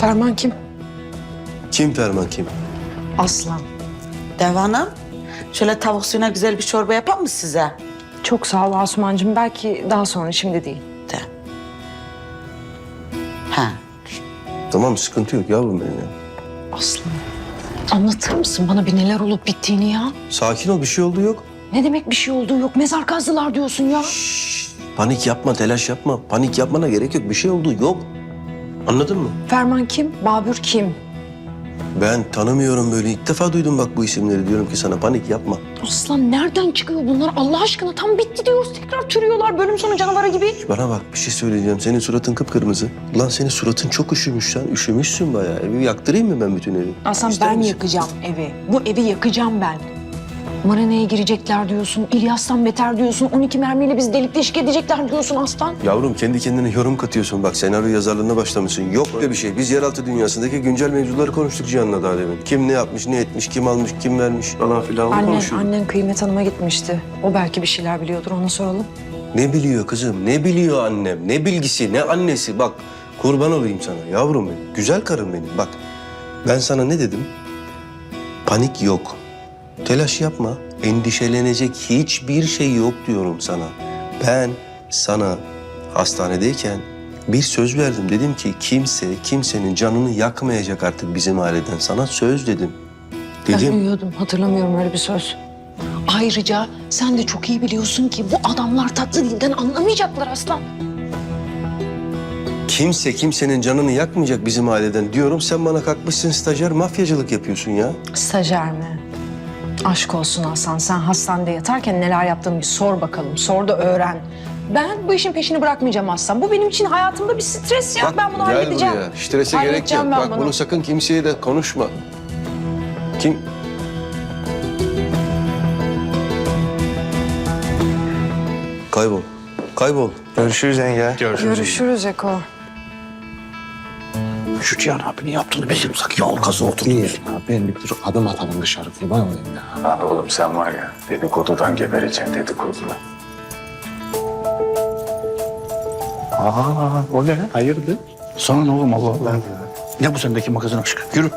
Ferman kim? Kim Ferman kim? Aslan. Devanım, şöyle tavuk suyuna güzel bir çorba yapar mı size? Çok sağ ol Asumancığım. Belki daha sonra şimdi değil. De. Ha. Tamam sıkıntı yok yavrum benim ya. Aslan. Anlatır mısın bana bir neler olup bittiğini ya? Sakin ol bir şey oldu yok. Ne demek bir şey olduğu yok. Mezar kazdılar diyorsun ya. Şşş, panik yapma telaş yapma. Panik yapmana gerek yok bir şey oldu yok. Anladın mı? Ferman kim? Babür kim? Ben tanımıyorum böyle ilk defa duydum bak bu isimleri diyorum ki sana panik yapma. Aslan nereden çıkıyor bunlar? Allah aşkına tam bitti diyoruz. Tekrar türüyorlar bölüm sonu canavarı gibi. Bana bak bir şey söyleyeceğim. Senin suratın kıpkırmızı. Lan senin suratın çok üşümüş sen. Üşümüşsün bayağı. Evi yaktırayım mı ben bütün evi? Aslan İster ben misin? yakacağım evi. Bu evi yakacağım ben. Marina'ya girecekler diyorsun. İlyas'tan beter diyorsun. 12 mermiyle bizi delik deşik edecekler diyorsun Aslan. Yavrum kendi kendine yorum katıyorsun. Bak senaryo yazarlığına başlamışsın. Yok öyle bir şey. Biz yeraltı dünyasındaki güncel mevzuları konuştuk Cihan'la daha demin. Kim ne yapmış, ne etmiş, kim almış, kim vermiş falan filan onu Annen, konuşuyorduk. annen Kıymet Hanım'a gitmişti. O belki bir şeyler biliyordur. Ona soralım. Ne biliyor kızım? Ne biliyor annem? Ne bilgisi, ne annesi? Bak kurban olayım sana yavrum benim. Güzel karım benim. Bak ben sana ne dedim? Panik yok. Telaş yapma. Endişelenecek hiçbir şey yok diyorum sana. Ben sana hastanedeyken bir söz verdim. Dedim ki kimse kimsenin canını yakmayacak artık bizim aileden. Sana söz dedim. Ben Dedim. uyuyordum. Hatırlamıyorum öyle bir söz. Ayrıca sen de çok iyi biliyorsun ki bu adamlar tatlı dilden anlamayacaklar Aslan. Kimse kimsenin canını yakmayacak bizim aileden diyorum. Sen bana kalkmışsın stajyer mafyacılık yapıyorsun ya. Stajyer mi? Aşk olsun Hasan. Sen hastanede yatarken neler yaptığını bir sor bakalım. Sor da öğren. Ben bu işin peşini bırakmayacağım Aslan. Bu benim için hayatımda bir stres ya. ben bunu gel halledeceğim. buraya. Strese gerek yok. Bak bunu. bunu sakın kimseye de konuşma. Kim? Kaybol. Kaybol. Görüşürüz yenge. Görüşürüz Eko. Şu Cihan abinin yaptığını bizim sak yol kazı oturdu. İyi. Ben bir dur adım atalım dışarı kurban olayım ya. Abi oğlum sen var ya dedikodudan gebereceksin dedikodudan. Aa o ne? Hayırdır? Sana ne oğlum Allah Allah. Ne bu sendeki magazin aşkı? Yürü.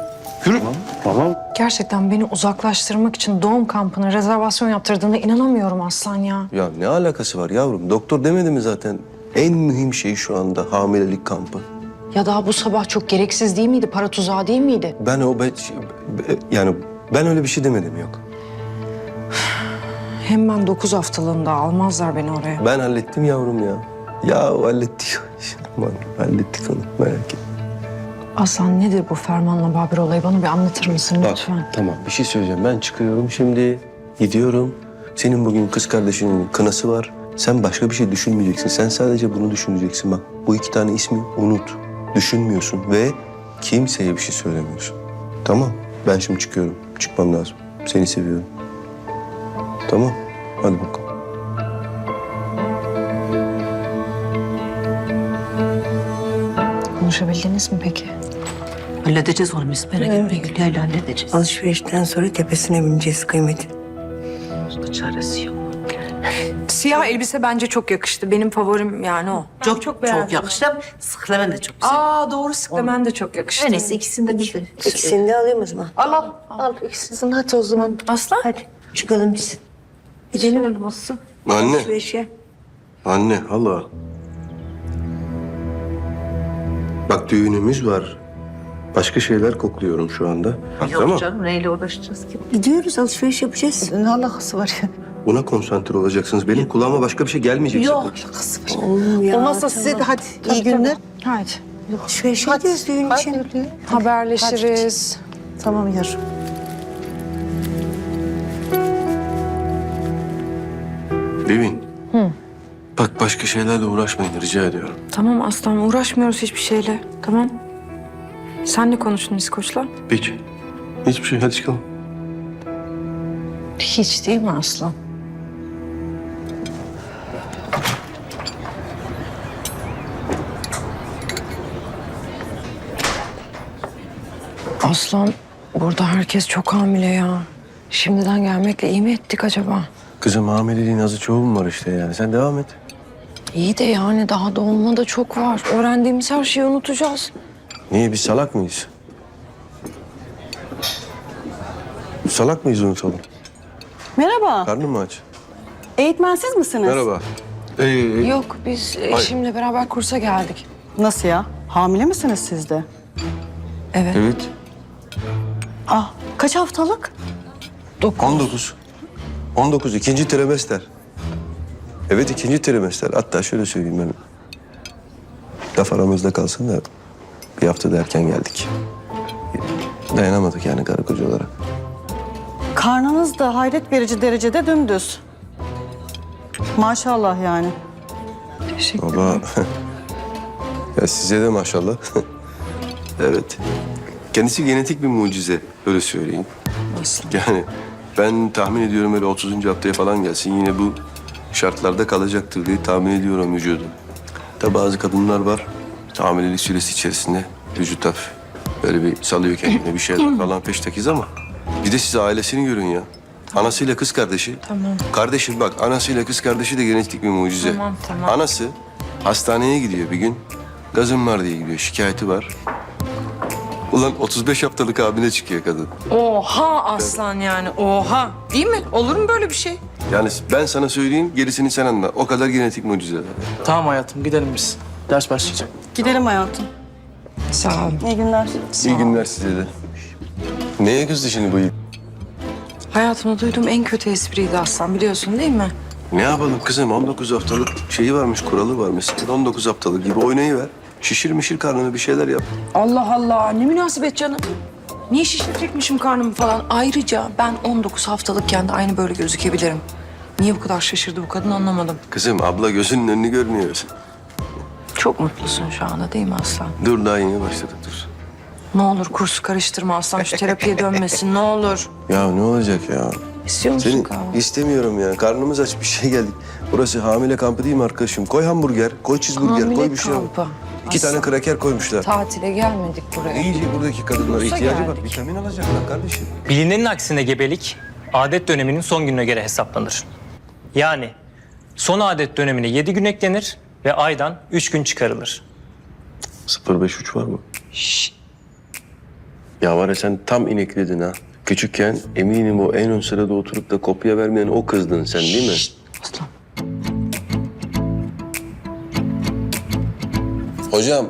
Yürü. Tamam. Gerçekten beni uzaklaştırmak için doğum kampına rezervasyon yaptırdığına inanamıyorum Aslan ya. Ya ne alakası var yavrum? Doktor demedi mi zaten? En mühim şey şu anda hamilelik kampı. Ya daha bu sabah çok gereksiz değil miydi? Para tuzağı değil miydi? Ben o ben, yani ben öyle bir şey demedim yok. Hem ben dokuz haftalığında almazlar beni oraya. Ben hallettim yavrum ya. Ya hallettik. Aman hallettik onu merak etme. Aslan nedir bu Ferman'la Babür olayı? Bana bir anlatır mısın Bak, lütfen? tamam bir şey söyleyeceğim. Ben çıkıyorum şimdi. Gidiyorum. Senin bugün kız kardeşinin kınası var. Sen başka bir şey düşünmeyeceksin. Sen sadece bunu düşüneceksin. Bak bu iki tane ismi unut. Düşünmüyorsun ve kimseye bir şey söylemiyorsun. Tamam. Ben şimdi çıkıyorum. Çıkmam lazım. Seni seviyorum. Tamam. Hadi bakalım. Konuşabildiniz mi peki? Halledeceğiz onu biz merak etme Hülya ile halledeceğiz. Alışverişten sonra tepesine bineceğiz kıymeti. Başka çaresi yok. Siyah elbise bence çok yakıştı. Benim favorim yani o. Çok çok, çok yakıştı. Sıklemen de çok güzel. Aa doğru sıklemen de çok yakıştı. Her neyse ikisini de bir İkisini de alayım o zaman. Al al. Al ikisini hadi o zaman. Aslan. Hadi çıkalım biz. Gidelim olsun. Anne. Alışverişe. Anne, hala. Bak düğünümüz var. Başka şeyler kokluyorum şu anda. Yok tamam. canım neyle uğraşacağız ki? Gidiyoruz alışveriş yapacağız. Ne alakası var ya? Buna konsantre olacaksınız. Benim kulağıma başka bir şey gelmeyecek Yok sakın. Oğlum ya. Olmazsa size de hadi iyi günler. Haydi. Alışverişe gidiyoruz düğün Hadi için. Haberleşiriz. Tamam yarım. Bebin. Bak başka şeylerle uğraşmayın rica ediyorum. Tamam Aslan uğraşmıyoruz hiçbir şeyle. Tamam. Sen ne konuştun İskoç'la? Hiç. Hiçbir şey. Hadi çıkalım. Hiç değil mi Aslan? Aslan, burada herkes çok hamile ya. Şimdiden gelmekle iyi mi ettik acaba? Kızım hamileliğin azı çoğu mu var işte yani. Sen devam et. İyi de yani daha doğumda da çok var. Öğrendiğimiz her şeyi unutacağız. Niye biz salak mıyız? Salak mıyız unutalım? Merhaba. Karnın mı aç? Eğitmensiz misiniz? Merhaba. Ee, Yok biz eşimle beraber kursa geldik. Nasıl ya? Hamile misiniz siz de? Evet. evet. Ah, kaç haftalık? 19. 19 ikinci trimester. Evet ikinci trimester. Hatta şöyle söyleyeyim ben. Laf aramızda kalsın da bir hafta da erken geldik. Dayanamadık yani karı koca olarak. Karnınız da hayret verici derecede dümdüz. Maşallah yani. Baba. ya size de maşallah. evet. Kendisi genetik bir mucize. Öyle söyleyeyim. Nasıl? Yani ben tahmin ediyorum öyle 30. haftaya falan gelsin. Yine bu şartlarda kalacaktır diye tahmin ediyorum vücudu. Tabi bazı kadınlar var. Hamilelik süresi içerisinde vücut hafif böyle bir salıyor kendine bir şeyler falan peştekiz ama bir de siz ailesini görün ya. Anasıyla kız kardeşi. Tamam. Kardeşim bak anasıyla kız kardeşi de genetik bir mucize. Tamam, tamam. Anası hastaneye gidiyor bir gün. Gazım var diye gidiyor. Şikayeti var. Ulan 35 haftalık abine çıkıyor kadın. Oha aslan yani oha. Değil mi? Olur mu böyle bir şey? Yani ben sana söyleyeyim gerisini sen anla. O kadar genetik mucizeler. Tamam hayatım gidelim biz. Ders başlayacak. Gidelim hayatım. Sağ ol. İyi günler. İyi günler size de. Neye kızdı şimdi bu ilk? Hayatımda duyduğum en kötü espriydi aslan biliyorsun değil mi? Ne yapalım kızım 19 haftalık şeyi varmış kuralı var mesela. 19 haftalık gibi oynayıver. Şişir mişir karnını bir şeyler yap. Allah Allah ne münasebet canım. Niye şişirecekmişim karnımı falan? Ayrıca ben 19 haftalıkken de aynı böyle gözükebilirim. Niye bu kadar şaşırdı bu kadın anlamadım. Kızım abla gözünün önünü görmüyor. Çok mutlusun şu anda değil mi aslan? Dur daha yeni başladık dur. Ne olur kursu karıştırma aslan şu terapiye dönmesin ne olur. Ya ne olacak ya? İstiyor musun Senin kahve? istemiyorum ya. Karnımız aç bir şey geldik. Burası hamile kampı değil mi arkadaşım? Koy hamburger, koy cheeseburger, Hamile koy bir şey. kampı. İki Aslan. tane kraker koymuşlar. Tatile gelmedik buraya. İyice buradaki kadınlara Kursa ihtiyacı var. geldik. Vitamin alacaklar kardeşim. Bilinenin aksine gebelik adet döneminin son gününe göre hesaplanır. Yani son adet dönemine 7 gün eklenir ve aydan 3 gün çıkarılır. 053 var mı? Ya var ya sen tam inekledin ha. Küçükken eminim o en ön sırada oturup da kopya vermeyen o kızdın sen değil mi? Aslan. Hocam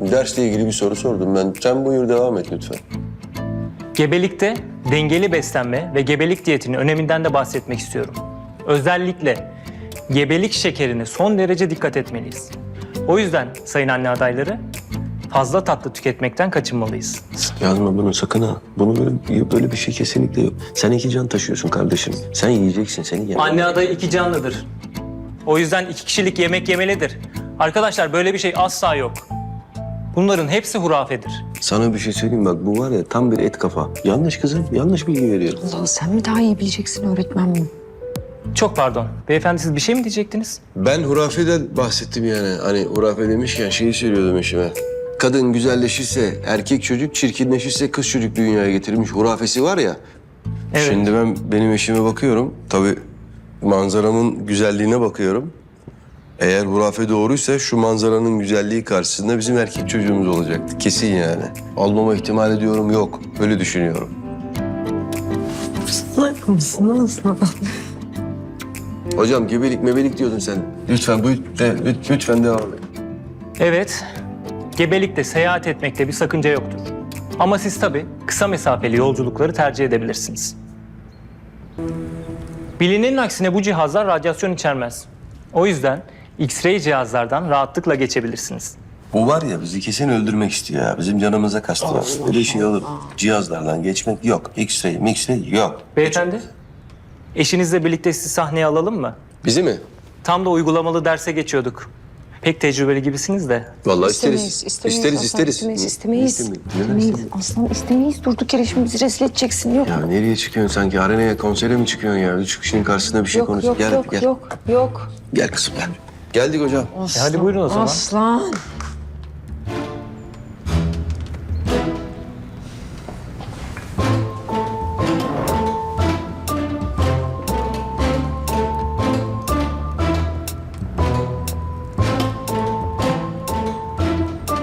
dersle ilgili bir soru sordum ben. Sen buyur devam et lütfen. Gebelikte dengeli beslenme ve gebelik diyetinin öneminden de bahsetmek istiyorum. Özellikle gebelik şekerine son derece dikkat etmeliyiz. O yüzden sayın anne adayları fazla tatlı tüketmekten kaçınmalıyız. Yazma bunu sakın ha. Bunu böyle, böyle bir şey kesinlikle yok. Sen iki can taşıyorsun kardeşim. Sen yiyeceksin seni ye. Anne adayı iki canlıdır. O yüzden iki kişilik yemek yemelidir. Arkadaşlar böyle bir şey asla yok. Bunların hepsi hurafedir. Sana bir şey söyleyeyim bak bu var ya tam bir et kafa. Yanlış kızım yanlış bilgi veriyor. Allah sen mi daha iyi bileceksin öğretmen mi? Çok pardon. Beyefendi siz bir şey mi diyecektiniz? Ben hurafeden bahsettim yani. Hani hurafe demişken şeyi söylüyordum eşime. Kadın güzelleşirse erkek çocuk, çirkinleşirse kız çocuk dünyaya getirmiş hurafesi var ya. Evet. Şimdi ben benim eşime bakıyorum. Tabii manzaramın güzelliğine bakıyorum. Eğer hurafe doğruysa şu manzaranın güzelliği karşısında bizim erkek çocuğumuz olacaktı. Kesin yani. Almama ihtimali diyorum yok. Öyle düşünüyorum. Salak mısın aslan? Hocam gebelik mebelik diyordun sen. Lütfen bu de, lütfen devam et. Evet. Gebelikte seyahat etmekte bir sakınca yoktur. Ama siz tabii kısa mesafeli yolculukları tercih edebilirsiniz. Bilinenin aksine bu cihazlar radyasyon içermez. O yüzden X-ray cihazlardan rahatlıkla geçebilirsiniz. Bu var ya bizi kesin öldürmek istiyor ya. Bizim canımıza kastılar. Öyle şey olur. Cihazlardan geçmek yok. X-ray, mix-ray yok. Beyefendi, eşinizle birlikte sizi sahneye alalım mı? Bizi mi? Tam da uygulamalı derse geçiyorduk. Pek tecrübeli gibisiniz de. Vallahi İstemeyiz, isteriz. istemeyiz, isteriz, aslan, isteriz. istemeyiz, istemeyiz. Neden İstemeyiz. istemeyiz? Aslan istemeyiz. Durduk yere şimdi bizi rezil edeceksin. Yok. Ya nereye çıkıyorsun sanki? Arenaya, konsere mi çıkıyorsun ya? Üç kişinin karşısında bir şey yok, konuş. yok, gel, yok, gel. yok, yok. Gel kızım gel. Geldik hocam. E hadi buyurun o zaman. Aslan.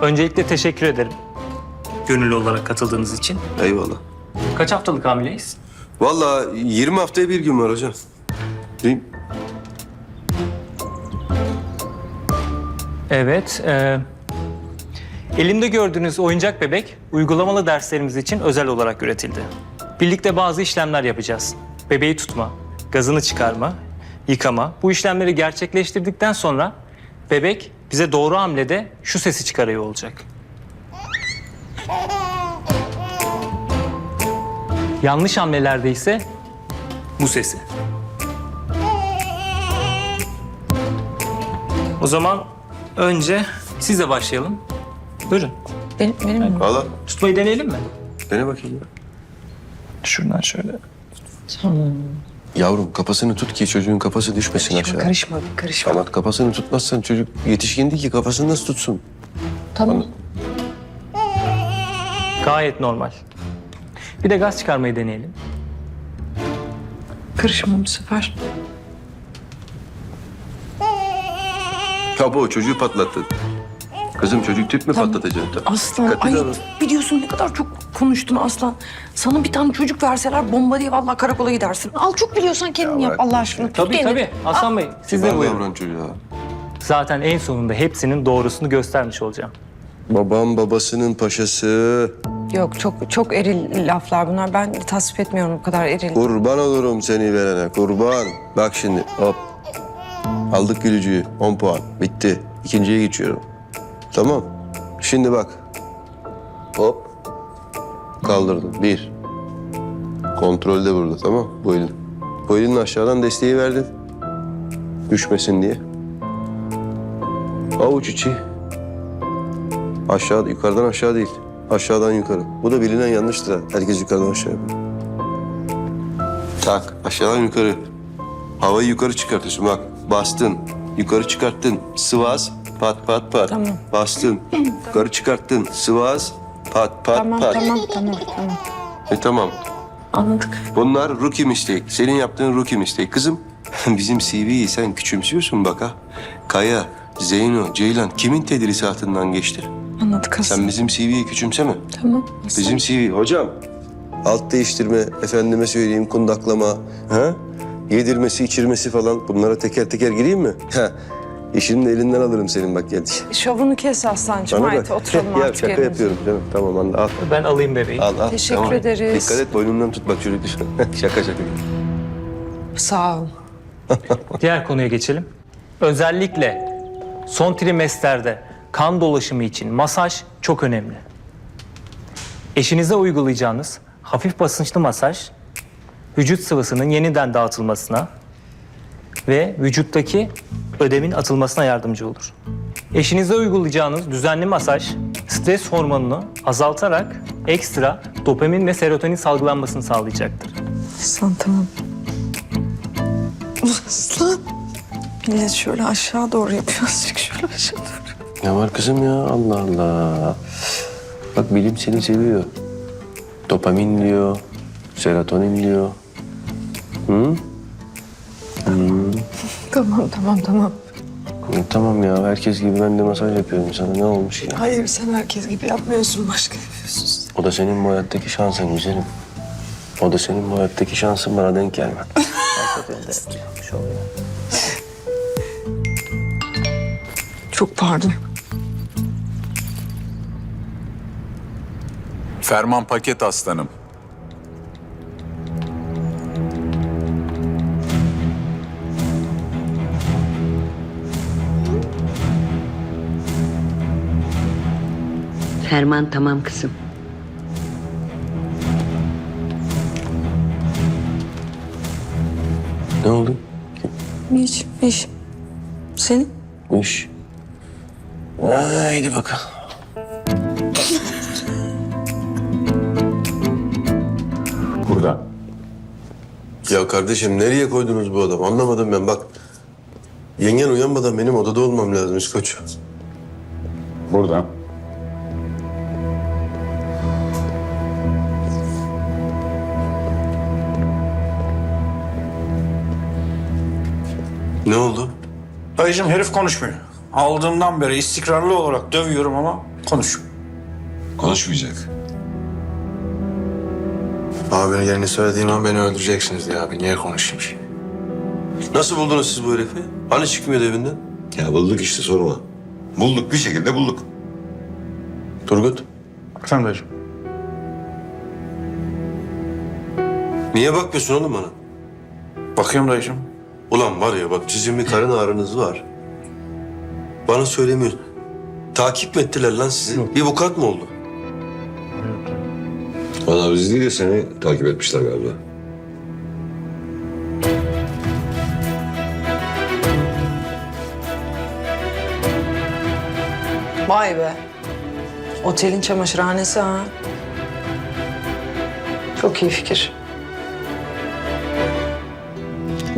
Öncelikle teşekkür ederim. gönüllü olarak katıldığınız için. Eyvallah. Kaç haftalık hamileyiz? Vallahi 20 haftaya bir gün var hocam. Evet. e, elimde gördüğünüz oyuncak bebek uygulamalı derslerimiz için özel olarak üretildi. Birlikte bazı işlemler yapacağız. Bebeği tutma, gazını çıkarma, yıkama. Bu işlemleri gerçekleştirdikten sonra bebek bize doğru hamlede şu sesi çıkarıyor olacak. Yanlış hamlelerde ise bu sesi. O zaman önce sizle başlayalım. Buyurun. Benim, benim mi? Valla Tutmayı deneyelim mi? dene bakayım ya. Şuradan şöyle. Yavrum kafasını tut ki çocuğun kafası düşmesin aşağı. Karışma, karışma. Ama kafasını tutmazsan çocuk yetişkin değil ki kafasını nasıl tutsun? Tamam. Gayet normal. Bir de gaz çıkarmayı deneyelim. Karışma bu sefer. Tabu çocuğu patlattın. Kızım çocuk tüp mü patlatacaksın? Aslan, ay biliyorsun ne kadar çok konuştun Aslan. Sana bir tane çocuk verseler bomba diye vallahi karakola gidersin. Al çok biliyorsan kendin yap Allah aşkına. Tut Tabii kendini. tabii. Aslan Bey siz de Kibar buyurun. davran çocuğa. Zaten en sonunda hepsinin doğrusunu göstermiş olacağım. Babam babasının paşası. Yok çok çok eril laflar bunlar. Ben tasvip etmiyorum bu kadar eril. Kurban olurum seni verene kurban. Bak şimdi hop. Aldık gülücüğü 10 puan. Bitti. İkinciye geçiyorum. Tamam. Şimdi bak. Hop. Kaldırdım. Bir. Kontrolde burada tamam Bu elin. Bu elinin aşağıdan desteği verdin. Düşmesin diye. Avuç içi. Aşağı, yukarıdan aşağı değil. Aşağıdan yukarı. Bu da bilinen yanlıştır ha. Herkes yukarıdan aşağı yapıyor. Tak. Aşağıdan yukarı. Havayı yukarı çıkartıyorsun bak. Bastın. Yukarı çıkarttın. Sıvaz. Pat pat pat. Tamam. Bastın. yukarı çıkarttın. Sıvaz. Pat pat Tamam pat. tamam tamam tamam. E tamam. Anladık. Bunlar rookie mistake. Senin yaptığın rookie mistake. Kızım bizim CV'yi sen küçümsüyorsun bak ha. Kaya, Zeyno, Ceylan kimin tedrisatından geçti? Anladık Aslan. Sen bizim CV'yi küçümseme. Tamam. Bizim CV hocam. Alt değiştirme, efendime söyleyeyim kundaklama, ha? Yedirmesi, içirmesi falan bunlara teker teker gireyim mi? Ha. İşini de elinden alırım senin bak geldik. Şovunu kes Aslancığım. Bana Haydi bak. oturalım ya artık şaka yerimize. yapıyorum canım. Tamam anla al. Ben alayım bebeği. Al al. Teşekkür Tamam. ederiz. Dikkat et boynundan tut bak çocuk şaka şaka. Sağ ol. Diğer konuya geçelim. Özellikle son trimesterde kan dolaşımı için masaj çok önemli. Eşinize uygulayacağınız hafif basınçlı masaj vücut sıvısının yeniden dağıtılmasına ve vücuttaki ödemin atılmasına yardımcı olur. Eşinize uygulayacağınız düzenli masaj stres hormonunu azaltarak ekstra dopamin ve serotonin salgılanmasını sağlayacaktır. Aslan tamam. Aslan. Millet şöyle aşağı doğru yapıyor. Azıcık şöyle aşağı doğru. Ne var kızım ya Allah Allah. Bak bilim seni seviyor. Dopamin diyor, serotonin diyor. Hı? Tamam tamam tamam. E, tamam ya herkes gibi ben de masaj yapıyorum sana ne olmuş ya? Hayır sen herkes gibi yapmıyorsun. Başka yapıyorsun. O da senin bu hayattaki şansın güzelim. O da senin bu hayattaki şansın bana denk gelme. Çok pardon. Ferman paket aslanım. Ferman tamam kızım. Ne oldu? Hiç, hiç. Senin? İş. Haydi bakalım. Burada. Ya kardeşim nereye koydunuz bu adamı? Anlamadım ben bak. Yengen uyanmadan benim odada olmam lazım İskoç. Burada. Ne oldu? Dayıcığım herif konuşmuyor. Aldığımdan beri istikrarlı olarak dövüyorum ama konuşmuyor. Konuşmayacak. Abinin yerini söylediğim an beni öldüreceksiniz diye abi. Niye konuşayım şimdi? Nasıl buldunuz siz bu herifi? Hani çıkmıyordu evinden? Ya bulduk işte sorma. Bulduk bir şekilde bulduk. Turgut, Efendim dayıcığım. niye bakmıyorsun oğlum bana? Bakıyorum dayıcığım. Ulan var ya bak sizin bir karın ağrınız var. Bana söylemiyorsun. Takip mi ettiler lan sizi? Bir vukuat mı oldu? Valla biz değil de seni takip etmişler galiba. Vay be. Otelin çamaşırhanesi ha. Çok iyi fikir.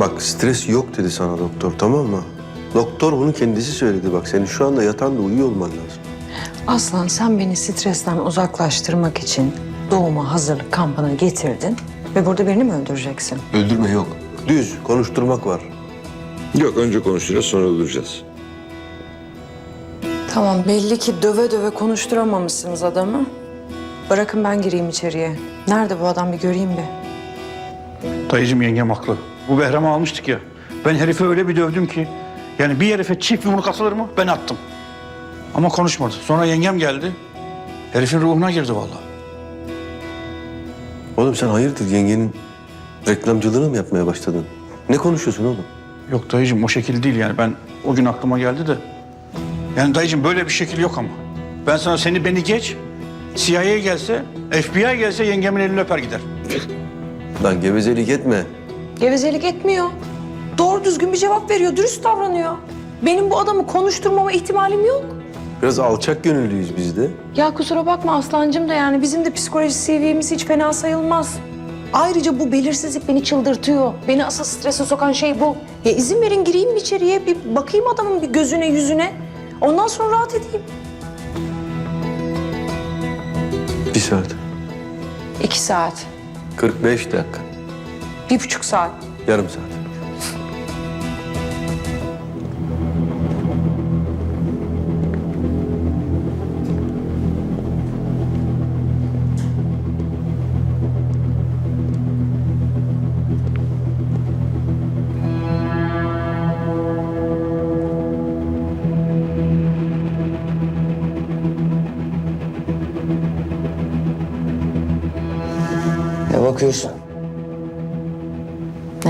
Bak stres yok dedi sana doktor tamam mı? Doktor bunu kendisi söyledi bak. Senin şu anda yatağında uyuyor olman lazım. Aslan sen beni stresten uzaklaştırmak için doğuma hazırlık kampına getirdin. Ve burada birini mi öldüreceksin? Öldürme yok. Düz konuşturmak var. Yok önce konuşacağız sonra öldüreceğiz. Tamam belli ki döve döve konuşturamamışsınız adamı. Bırakın ben gireyim içeriye. Nerede bu adam bir göreyim bir. Dayıcığım yengem haklı. Bu Behram'ı almıştık ya. Ben herife öyle bir dövdüm ki. Yani bir herife çift yumruk atılır mı? Ben attım. Ama konuşmadı. Sonra yengem geldi. Herifin ruhuna girdi vallahi. Oğlum sen hayırdır yengenin reklamcılığını mı yapmaya başladın? Ne konuşuyorsun oğlum? Yok dayıcığım o şekil değil yani. Ben o gün aklıma geldi de. Yani dayıcığım böyle bir şekil yok ama. Ben sana seni beni geç. CIA gelse, FBI gelse yengemin elini öper gider. Lan gevezelik etme. Gevezelik etmiyor. Doğru düzgün bir cevap veriyor, dürüst davranıyor. Benim bu adamı konuşturmama ihtimalim yok. Biraz alçak gönüllüyüz biz de. Ya kusura bakma Aslancığım da yani bizim de psikoloji seviyemiz hiç fena sayılmaz. Ayrıca bu belirsizlik beni çıldırtıyor. Beni asıl strese sokan şey bu. Ya izin verin gireyim bir içeriye, bir bakayım adamın bir gözüne yüzüne. Ondan sonra rahat edeyim. Bir saat. İki saat, 45 dakika. Bir buçuk saat. Yarım saat.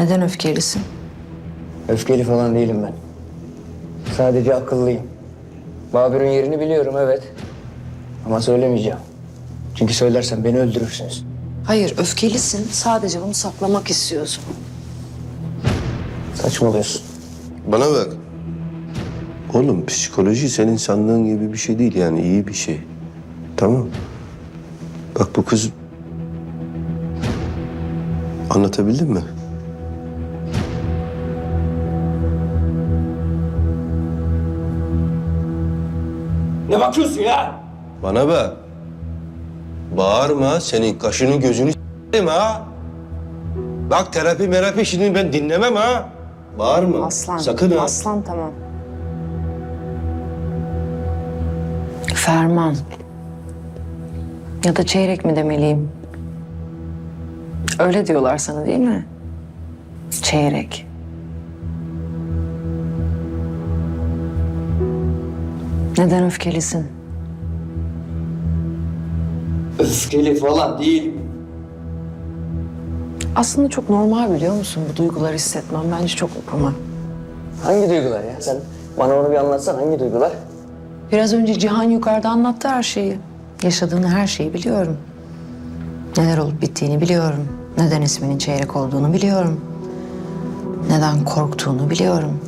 Neden öfkelisin? Öfkeli falan değilim ben. Sadece akıllıyım. Babür'ün yerini biliyorum evet. Ama söylemeyeceğim. Çünkü söylersem beni öldürürsünüz. Hayır, öfkelisin. Sadece bunu saklamak istiyorsun. Saçmalıyorsun. Bana bak. Oğlum psikoloji senin sandığın gibi bir şey değil yani iyi bir şey. Tamam. Bak bu kız... Anlatabildim mi? Ne bakıyorsun ya? Bana bak. Bağırma senin kaşını gözünü s**eyim ha. Bak terapi merapi şimdi ben dinlemem ha. Bağırma. Aslan. Sakın ha. Aslan tamam. Ferman. Ya da çeyrek mi demeliyim? Öyle diyorlar sana değil mi? Çeyrek. Neden öfkelisin? Öfkeli falan değil. Aslında çok normal biliyor musun bu duyguları hissetmem. Bence çok normal. Hangi duygular ya? Sen bana onu bir anlatsan hangi duygular? Biraz önce Cihan yukarıda anlattı her şeyi. Yaşadığını her şeyi biliyorum. Neler olup bittiğini biliyorum. Neden isminin çeyrek olduğunu biliyorum. Neden korktuğunu biliyorum.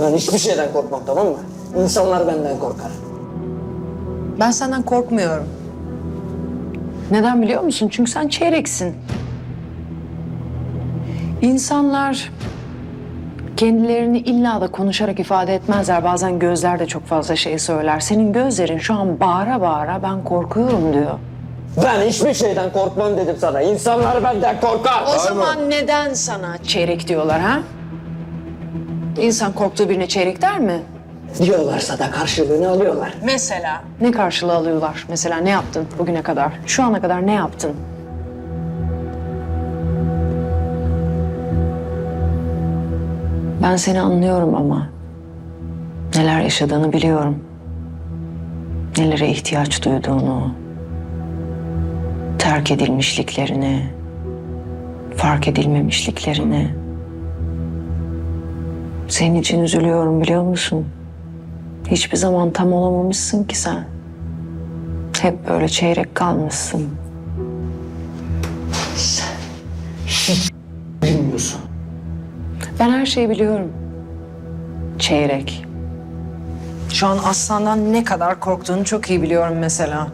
Ben hiçbir şeyden korkmam tamam mı? İnsanlar benden korkar. Ben senden korkmuyorum. Neden biliyor musun? Çünkü sen çeyreksin. İnsanlar kendilerini illa da konuşarak ifade etmezler. Bazen gözler de çok fazla şey söyler. Senin gözlerin şu an bağıra bağıra ben korkuyorum diyor. Ben hiçbir şeyden korkmam dedim sana. İnsanlar benden korkar. O zaman neden sana çeyrek diyorlar ha? İnsan korktuğu birine çeyrek der mi? Diyorlarsa da karşılığını alıyorlar. Mesela? Ne karşılığı alıyorlar? Mesela ne yaptın bugüne kadar? Şu ana kadar ne yaptın? Ben seni anlıyorum ama neler yaşadığını biliyorum. Nelere ihtiyaç duyduğunu, terk edilmişliklerini, fark edilmemişliklerini. Senin için üzülüyorum biliyor musun? Hiçbir zaman tam olamamışsın ki sen. Hep böyle çeyrek kalmışsın. Bilmiyorsun. Ben her şeyi biliyorum. Çeyrek. Şu an aslandan ne kadar korktuğunu çok iyi biliyorum mesela.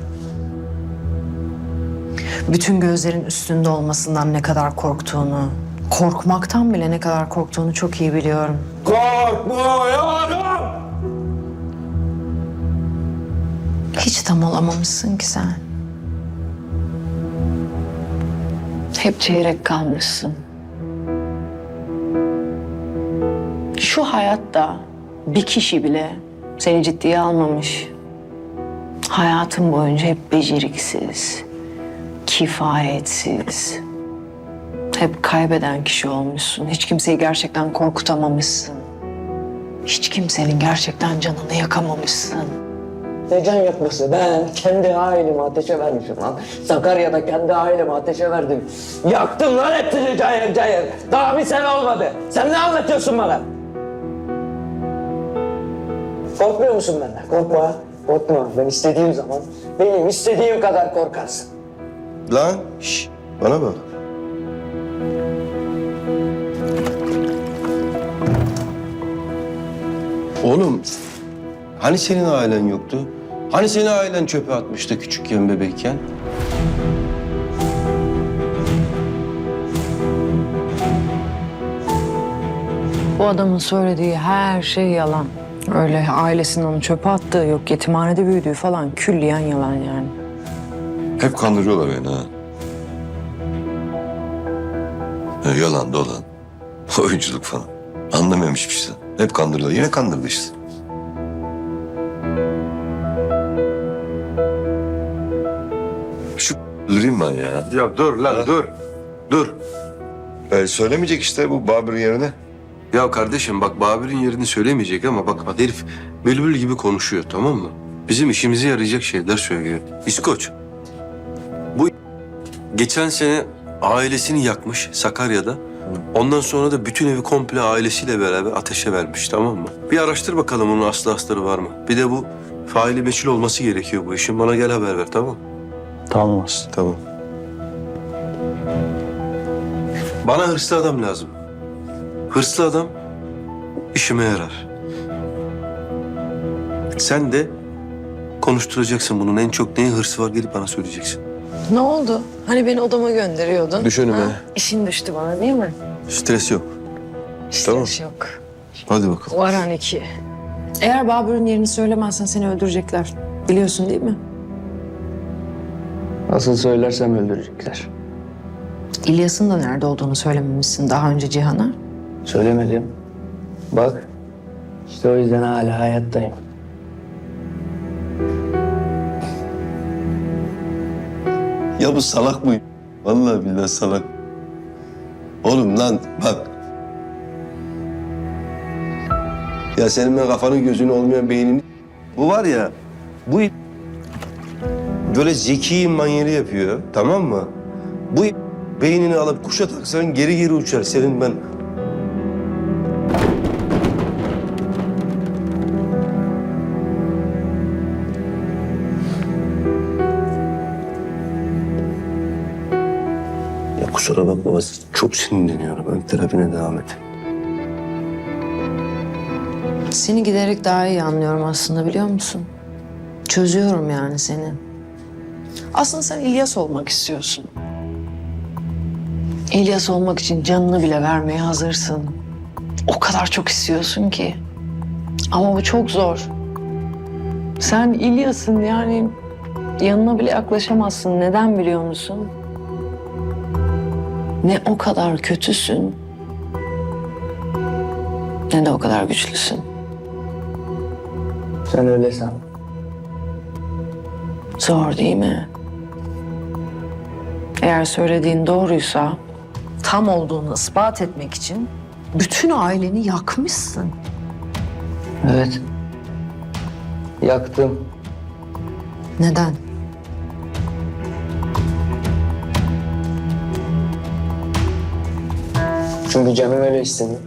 Bütün gözlerin üstünde olmasından ne kadar korktuğunu, korkmaktan bile ne kadar korktuğunu çok iyi biliyorum. Korkmuyorum. Hiç tam olamamışsın ki sen. Hep çeyrek kalmışsın. Şu hayatta bir kişi bile seni ciddiye almamış. Hayatın boyunca hep beceriksiz, kifayetsiz. Hep kaybeden kişi olmuşsun. Hiç kimseyi gerçekten korkutamamışsın. Hiç kimsenin gerçekten canını yakamamışsın. Ne can yakması? Ben kendi ailemi ateşe vermişim lan. Sakarya'da kendi ailemi ateşe verdim. Yaktım lan hepsini cayır cayır. Daha bir sene olmadı. Sen ne anlatıyorsun bana? Korkmuyor musun benden? Korkma. Korkma. Ben istediğim zaman benim istediğim kadar korkarsın. Lan şş, bana bak. Oğlum hani senin ailen yoktu? Hani senin ailen çöpe atmıştı küçükken bebekken? Bu adamın söylediği her şey yalan. Öyle ailesinin onu çöpe attığı yok yetimhanede büyüdüğü falan külliyen yalan yani. Hep kandırıyorlar beni ha. yalan dolan. Oyunculuk falan. Anlamıyorum hiçbir şey. Hep kandırıyorlar. Yine kandırdı işte. Öldüreyim ben ya. Ya dur lan dur. Dur. Ee, söylemeyecek işte bu Babür'ün yerine. Ya kardeşim bak Babür'ün yerini söylemeyecek ama bak herif bülbül gibi konuşuyor tamam mı? Bizim işimize yarayacak şeyler söylüyor. İskoç. Bu geçen sene ailesini yakmış Sakarya'da. Ondan sonra da bütün evi komple ailesiyle beraber ateşe vermiş tamam mı? Bir araştır bakalım onun aslı astarı var mı? Bir de bu faili meçhul olması gerekiyor bu işin. Bana gel haber ver tamam Tamam Aslı. Tamam. Bana hırslı adam lazım. Hırslı adam işime yarar. Sen de konuşturacaksın bunun en çok neye hırsı var gelip bana söyleyeceksin. Ne oldu? Hani beni odama gönderiyordun. Düş önüme. Ha? İşin düştü bana değil mi? Stres yok. Tamam. Stres yok. Hadi bakalım. Var hani ki. Eğer Babür'ün yerini söylemezsen seni öldürecekler. Biliyorsun değil mi? Asıl söylersem öldürecekler. İlyas'ın da nerede olduğunu söylememişsin daha önce Cihan'a. Söylemedim. Bak. işte o yüzden hala hayattayım. Ya bu salak mı? Vallahi billahi salak. Oğlum lan bak. Ya senin ben kafanın gözünü olmayan beynini... Bu var ya, bu böyle zeki manyeri yapıyor, tamam mı? Bu beynini alıp kuşa taksan geri geri uçar. Senin ben... Ya kusura bakma, çok sinirleniyorum. Ben terapine devam et. Seni giderek daha iyi anlıyorum aslında biliyor musun? Çözüyorum yani seni. Aslında sen İlyas olmak istiyorsun. İlyas olmak için canını bile vermeye hazırsın. O kadar çok istiyorsun ki. Ama bu çok zor. Sen İlyas'ın yani yanına bile yaklaşamazsın. Neden biliyor musun? Ne o kadar kötüsün ne de o kadar güçlüsün. Sen öyle san. Zor değil mi? Eğer söylediğin doğruysa tam olduğunu ispat etmek için bütün aileni yakmışsın. Evet. Yaktım. Neden? Çünkü canım öyle istedi.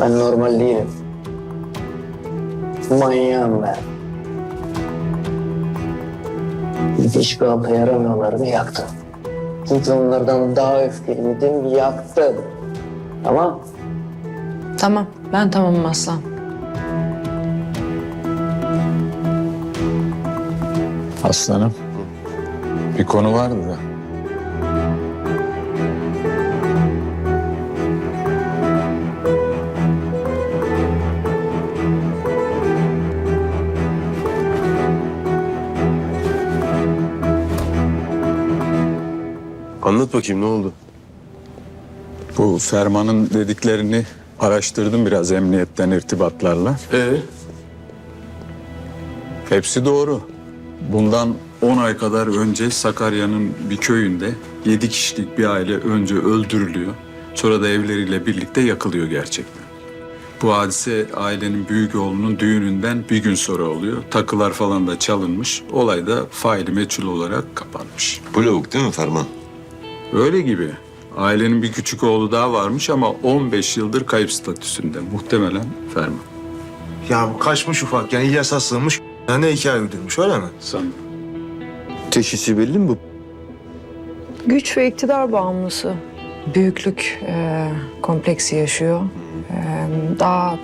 Ben normal değilim. Manyağım ben. Hiçbir alta yaramıyorlarını yaktım. Çünkü onlardan daha öfkeliydim, yaktım. Tamam. Tamam ben tamamım Aslan. Aslanım. Bir konu vardı da. Anlat bakayım ne oldu? Bu Ferman'ın dediklerini araştırdım biraz emniyetten irtibatlarla. Ee? Hepsi doğru. Bundan 10 ay kadar önce Sakarya'nın bir köyünde 7 kişilik bir aile önce öldürülüyor. Sonra da evleriyle birlikte yakılıyor gerçekten. Bu hadise ailenin büyük oğlunun düğününden bir gün sonra oluyor. Takılar falan da çalınmış. Olay da faili meçhul olarak kapanmış. Bu lavuk değil mi Ferman? Öyle gibi. Ailenin bir küçük oğlu daha varmış ama 15 yıldır kayıp statüsünde. Muhtemelen Ferman. Ya bu kaçmış ufak yani İlyas asılmış. Ne hikaye uydurmuş öyle mi? Sanırım. Teşhisi belli mi bu? Güç ve iktidar bağımlısı. Büyüklük e, kompleksi yaşıyor. E, daha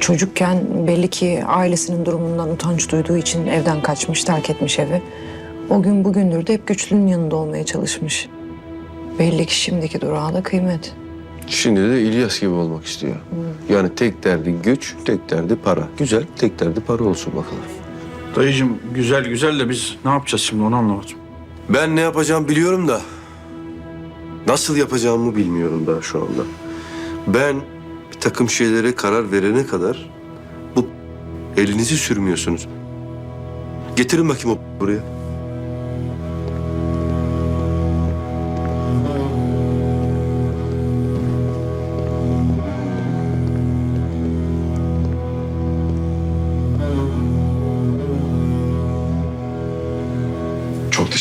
çocukken belli ki ailesinin durumundan utanç duyduğu için evden kaçmış, terk etmiş evi. O gün bugündür de hep güçlünün yanında olmaya çalışmış. Belli ki şimdiki durağı da kıymet. Şimdi de İlyas gibi olmak istiyor. Yani tek derdi güç, tek derdi para. Güzel, tek derdi para olsun bakalım. Dayıcığım güzel güzel de biz ne yapacağız şimdi onu anlamadım. Ben ne yapacağım biliyorum da nasıl yapacağımı bilmiyorum daha şu anda. Ben bir takım şeylere karar verene kadar bu elinizi sürmüyorsunuz. Getirin bakayım o buraya.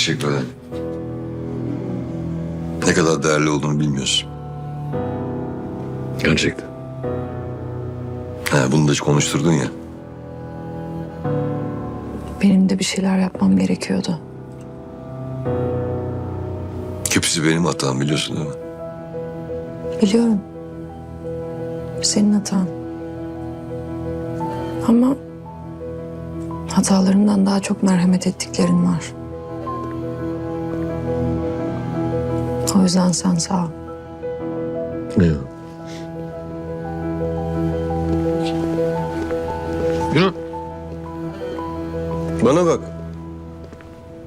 Teşekkür ederim. Ne kadar değerli olduğunu bilmiyorsun. Gerçekten. Ha, bunu da konuşturdun ya. Benim de bir şeyler yapmam gerekiyordu. Hepsi benim hatam biliyorsun değil mi? Biliyorum. Senin hatan. Ama hatalarımdan daha çok merhamet ettiklerin var. Yüzden sen sağ ol. Yok. Yürü. Bana bak.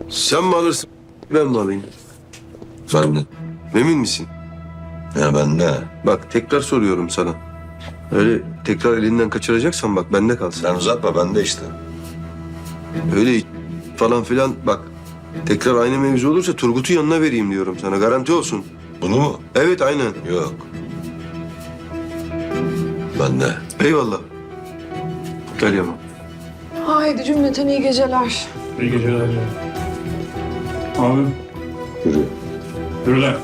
Sen mi alırsın, ben mi alayım? Ben de. Emin misin? Ya ben de. Bak tekrar soruyorum sana. Öyle tekrar elinden kaçıracaksan bak bende kalsın. Sen uzatma ben de işte. Öyle falan filan bak. Tekrar aynı mevzu olursa Turgut'un yanına vereyim diyorum sana. Garanti olsun. Bunu mu? Evet aynen. Yok. Ben de. Eyvallah. Gel Yaman. Haydi cümleten iyi geceler. İyi geceler. Abi. Yürü. Yürü lan.